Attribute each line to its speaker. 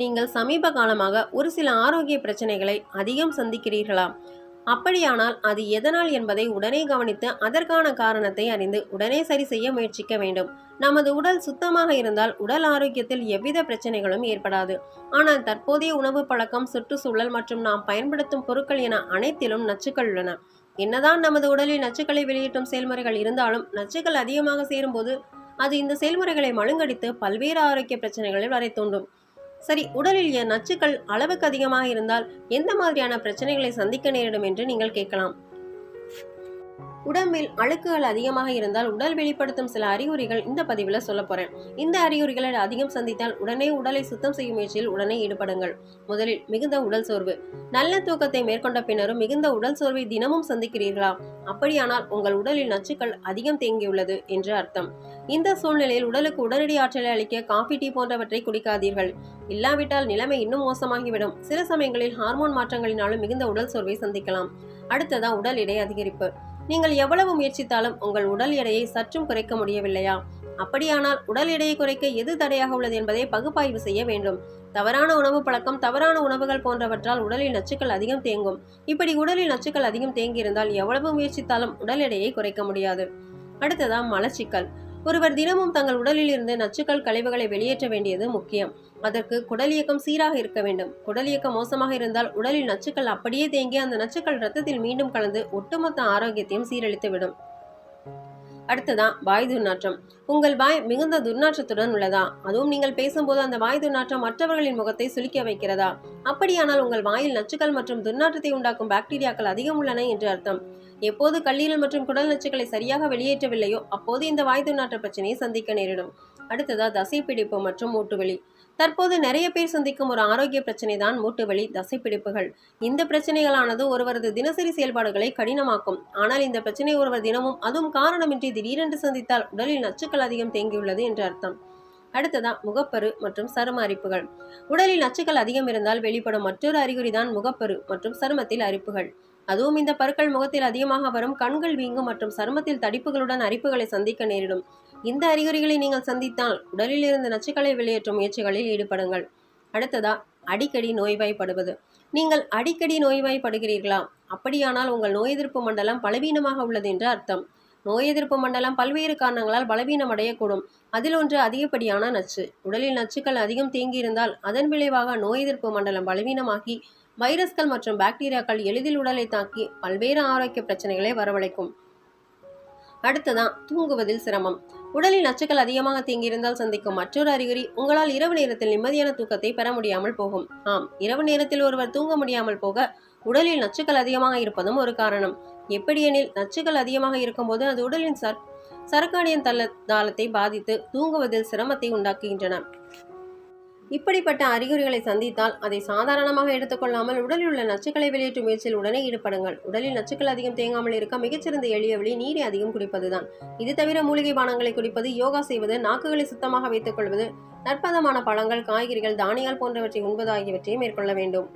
Speaker 1: நீங்கள் சமீப காலமாக ஒரு சில ஆரோக்கிய பிரச்சனைகளை அதிகம் சந்திக்கிறீர்களா? அப்படியானால் அது எதனால் என்பதை உடனே கவனித்து அதற்கான காரணத்தை அறிந்து உடனே சரி செய்ய முயற்சிக்க வேண்டும். நமது உடல் சுத்தமாக இருந்தால் உடல் ஆரோக்கியத்தில் எவ்வித பிரச்சனைகளும் ஏற்படாது. ஆனால் தற்போதைய உணவு பழக்கம் சுற்றுச்சூழல் மற்றும் நாம் பயன்படுத்தும் பொருட்கள் என அனைத்திலும் நச்சுக்கள் உள்ளன. என்னதான் நமது உடலில் நச்சுக்களை வெளியேற்றும் செயல்முறைகள் இருந்தாலும் நச்சுக்கள் அதிகமாக சேரும்போது அது இந்த செயல்முறைகளை மழுங்கடித்து பல்வேறு ஆரோக்கிய பிரச்சனைகளில் வரை தூண்டும். சரி உடலில் என் நச்சுக்கள் அளவுக்கு அதிகமாக இருந்தால் எந்த மாதிரியான பிரச்சனைகளை சந்திக்க நேரிடும் என்று நீங்கள் கேட்கலாம். உடம்பில் அழுக்குகள் அதிகமாக இருந்தால் உடல் வெளிப்படுத்தும் சில அறிகுறிகள் இந்த பதிவில் சொல்ல போறேன். இந்த அறிகுறிகளை அதிகம் சந்தித்தால் உடனே உடலை சுத்தம் செய்யும் முயற்சியில் உடனே ஈடுபடுங்கள். முதலில் மிகுந்த உடல் சோர்வு. நல்ல தூக்கத்தை மேற்கொண்ட பின்னரும் மிகுந்த உடல் சோர்வை தினமும் சந்திக்கிறீர்களா? அப்படியானால் உங்கள் உடலில் நச்சுக்கள் அதிகம் தேங்கியுள்ளது என்று அர்த்தம். இந்த சூழ்நிலையில் உடலுக்கு உடனடி ஆற்றலை அளிக்க காஃபி டீ போன்றவற்றை குடிக்காதீர்கள். இல்லாவிட்டால் நிலைமை இன்னும் மோசமாகிவிடும். சில சமயங்களில் ஹார்மோன் மாற்றங்களினாலும் மிகுந்த உடல் சோர்வை சந்திக்கலாம். அடுத்ததான் உடல் எடை அதிகரிப்பு. நீங்கள் எவ்வளவு முயற்சித்தாலும் உங்கள் உடல் எடையை சற்றும் குறைக்க முடியவில்லையா? அப்படியானால் உடல் எடையை குறைக்க எது தடையாக உள்ளது என்பதை பகுப்பாய்வு செய்ய வேண்டும். தவறான உணவு பழக்கம் தவறான உணவுகள் போன்றவற்றால் உடலில் நச்சுக்கள் அதிகம் தேங்கும். இப்படி உடலில் நச்சுக்கள் அதிகம் தேங்கியிருந்தால் எவ்வளவு முயற்சித்தாலும் உடல் எடையை குறைக்க முடியாது. அடுத்ததான் மலச்சிக்கல். ஒருவர் தினமும் தங்கள் உடலில் இருந்து நச்சுக்கள் கழிவுகளை வெளியேற்ற வேண்டியது முக்கியம். அதற்கு குடல் இயக்கம் சீராக இருக்க வேண்டும். குடல் இயக்கம் மோசமாக இருந்தால் உடலில் நச்சுக்கள் அப்படியே தேங்கி அந்த நச்சுக்கள் ரத்தத்தில் மீண்டும் கலந்து ஒட்டுமொத்த ஆரோக்கியத்தையும் சீரழித்துவிடும். அடுத்ததான் வாய் துர்நாற்றம். உங்கள் வாய் மிகுந்த துர்நாற்றத்துடன் உள்ளதா? அதுவும் நீங்கள் பேசும்போது அந்த வாய் துர்நாற்றம் மற்றவர்களின் முகத்தை சுளிக்க வைக்கிறதா? அப்படியானால் உங்கள் வாயில் நச்சுக்கள் மற்றும் துர்நாற்றத்தை உண்டாக்கும் பாக்டீரியாக்கள் அதிகம் உள்ளன என்று அர்த்தம். எப்போது கல்லீரல் மற்றும் குடல் நச்சுக்களை சரியாக வெளியேற்றவில்லையோ அப்போது இந்த வாய் துர்நாற்ற பிரச்சனையை சந்திக்க நேரிடும். அடுத்ததா தசைப்பிடிப்பு மற்றும் மூட்டுவலி. தற்போது நிறைய பேர் சந்திக்கும் ஒரு ஆரோக்கிய பிரச்சனை தான் மூட்டுவலி தசைப்பிடிப்புகள். இந்த பிரச்சனைகளானது ஒருவரது தினசரி செயல்பாடுகளை கடினமாக்கும். ஆனால் இந்த பிரச்சனை ஒருவர் தினமும் அதுவும் காரணமின்றி திடீரென்று சந்தித்தால் உடலில் நச்சுக்கள் அதிகம் தேங்கியுள்ளது என்று அர்த்தம். அடுத்ததா முகப்பரு மற்றும் சரும அரிப்புகள். உடலில் நச்சுக்கள் அதிகம் இருந்தால் வெளிப்படும் மற்றொரு அறிகுறிதான் முகப்பரு மற்றும் சருமத்தில் அரிப்புகள். அதுவும் இந்த பருக்கள் முகத்தில் அதிகமாக வரும் கண்கள் வீங்கும் மற்றும் சருமத்தில் தடிப்புகளுடன் அரிப்புகளை சந்திக்க நேரிடும். இந்த அறிகுறிகளை நீங்கள் சந்தித்தால் உடலில் இருந்து நச்சுக்களை வெளியேற்றும் முயற்சிகளில் ஈடுபடுங்கள். அடுத்ததா அடிக்கடி நோய்வாய்ப்படுவது. நீங்கள் அடிக்கடி நோய்வாய்ப்படுகிறீர்களா? அப்படியானால் உங்கள் நோய் எதிர்ப்பு மண்டலம் பலவீனமாக உள்ளது என்று அர்த்தம். நோய் எதிர்ப்பு மண்டலம் பல்வேறு காரணங்களால் பலவீனம் அடையக்கூடும் அதில் ஒன்று அதிகப்படியான நச்சு. உடலில் நச்சுக்கள் அதிகம் தேங்கியிருந்தால் அதன் விளைவாக நோய் எதிர்ப்பு மண்டலம் பலவீனமாகி வைரஸ்கள் மற்றும் பாக்டீரியாக்கள் எளிதில் உடலை தாக்கி பல்வேறு ஆரோக்கிய பிரச்சனைகளை வரவழைக்கும். அடுத்ததான் தூங்குவதில் சிரமம். உடலில் நச்சுக்கள் அதிகமாக தேங்கியிருந்தால் சந்திக்கும் மற்றொரு அறிகுறி உங்களால் இரவு நேரத்தில் நிம்மதியான தூக்கத்தை பெற முடியாமல் போகும். ஆம் இரவு நேரத்தில் ஒருவர் தூங்க முடியாமல் போக உடலில் நச்சுக்கள் அதிகமாக இருப்பதும் ஒரு காரணம். எப்படியெனில் நச்சுக்கள் அதிகமாக இருக்கும்போது அது உடலின் சர் சர்க்காடியன் தள்ள தாளத்தை பாதித்து தூங்குவதில் சிரமத்தை உண்டாக்குகின்றன. இப்படிப்பட்ட அறிகுறிகளை சந்தித்தால் அதை சாதாரணமாக எடுத்துக்கொள்ளாமல் உடலில் உள்ள நச்சுக்களை வெளியேற்றும் முயற்சியில் உடனே ஈடுபடுங்கள். உடலில் நச்சுக்கள் அதிகம் தேங்காமல் இருக்க மிகச்சிறந்த எளிய வழி நீரை அதிகம் குடிப்பதுதான். இது தவிர மூலிகை பானங்களை குடிப்பது யோகா செய்வது நாக்குகளை சுத்தமாக வைத்துக் கொள்வது நற்பதமான பழங்கள் காய்கறிகள் தானியால் போன்றவற்றை உண்பது ஆகியவற்றை மேற்கொள்ள வேண்டும்.